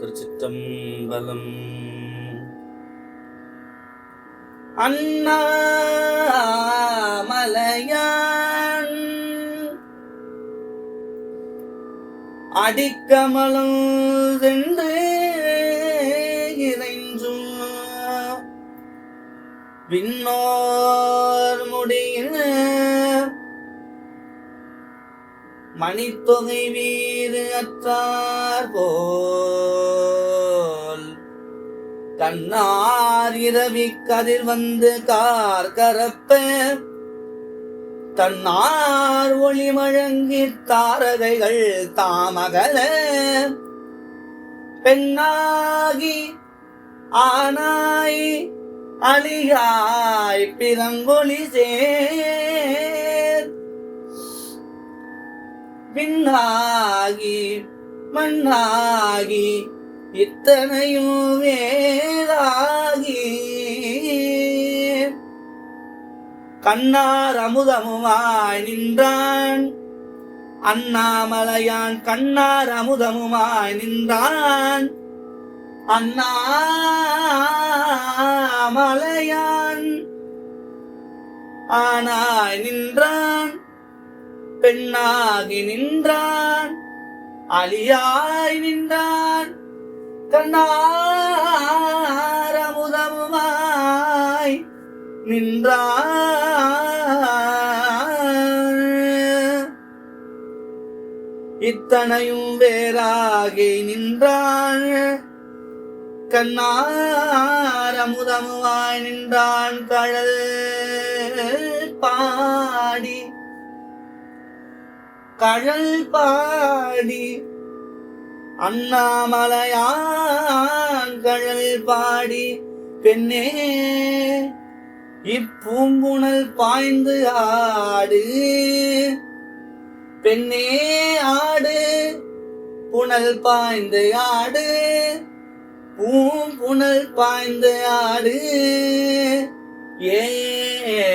திருச்சிற்றம்பலம். அண்ணாமலையான் அடிக்கமலம் சென்று இறைஞ்சும். விண்ணோர் முடியின் மணித்தொகை வீறு அற்றார் போல். கண்ணார் இரவி கதிர் வந்து கார் கரப்ப. தன்னார் ஒளி வழங்கி தாரகைகள் தாமகல. பெண்ணாகி ஆனாய் அழியாய் பிறங்கொழி சேர். பின்னாகி மண்ணாகி இத்தனையும் வேறாகி கண்ணார் அமுதமுமாய் நின்றான். அண்ணாமலையான் கண்ணார் அமுதமுமாய் நின்றான். அண்ணாமலையான் ஆனாய் நின்றான். பெண்ணாகி நின்றான். அலியாய் நின்றான். கண்ணார் நின்றார். இத்தனையும் வேறாகி நின்றாள். கண்ணாரமுதமுமாய் நின்றான் கழல் பாடி. கழல் பாடி அண்ணாமலையாங்கழல் பாடி பெண்ணே இப்பூங்குணல் பாய்ந்து ஆடு. பெண்ணே ஆடு புனல் பாய்ந்து ஆடு. பூம்புணல் பாய்ந்து ஆடு. ஏ